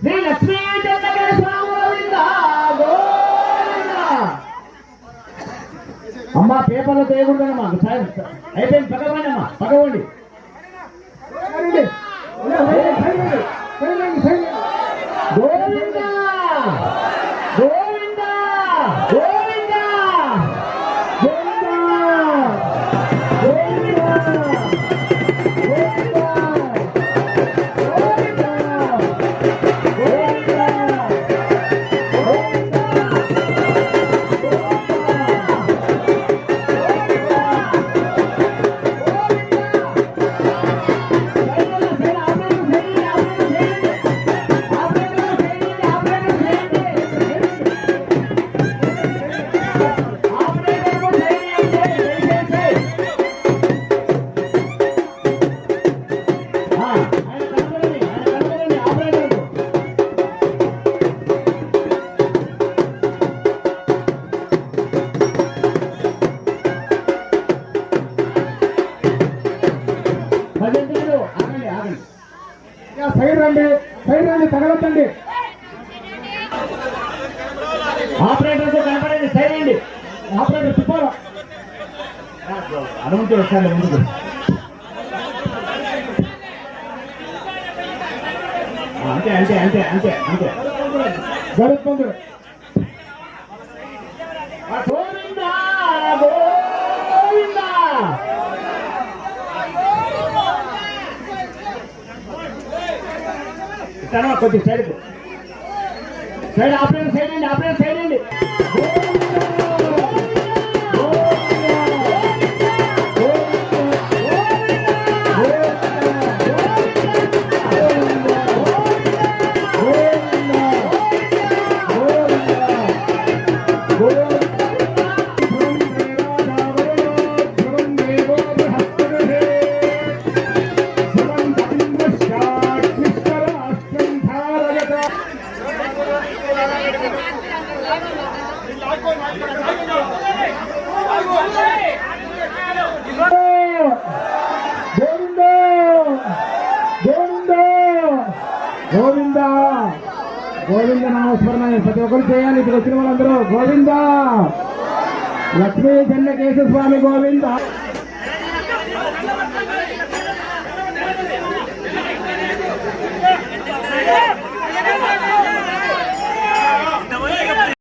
శ్రీ లక్ష్మీ చెన్నకేశ్వర స్వామి గోవింద. గోవింద అమ్మా పేపర్లో సార్ అయిపోయింది పక్కవండి అమ్మా పక్కవండి గోవింద గోవింద! సైడ్ రండి సైడ్ రండి తగలొద్దండి. ఆపరేటర్ కనపడండి సైడ్ రండి. ఆపరేటర్ తిప్పాలా? అనుమతి వచ్చాను ముందుకు. ఆ, అంతే అంతే అంతే అంతే అంతే. గరుత్మంతుడు గోవిందా గోవిందా. ఇస్తాను కొద్ది సైడ్ సైడ్ ఆపరేషన్ సైడ్ అండి ఆపరేషన్ సైడ్ అండి గోవింద గోవింద నామస్మరణ ప్రతి ఒక్కరు చేయాలి. ఇక్కడ వచ్చిన వాళ్ళందరూ గోవింద. లక్ష్మీ చెన్నకేశ్వర స్వామి గోవింద.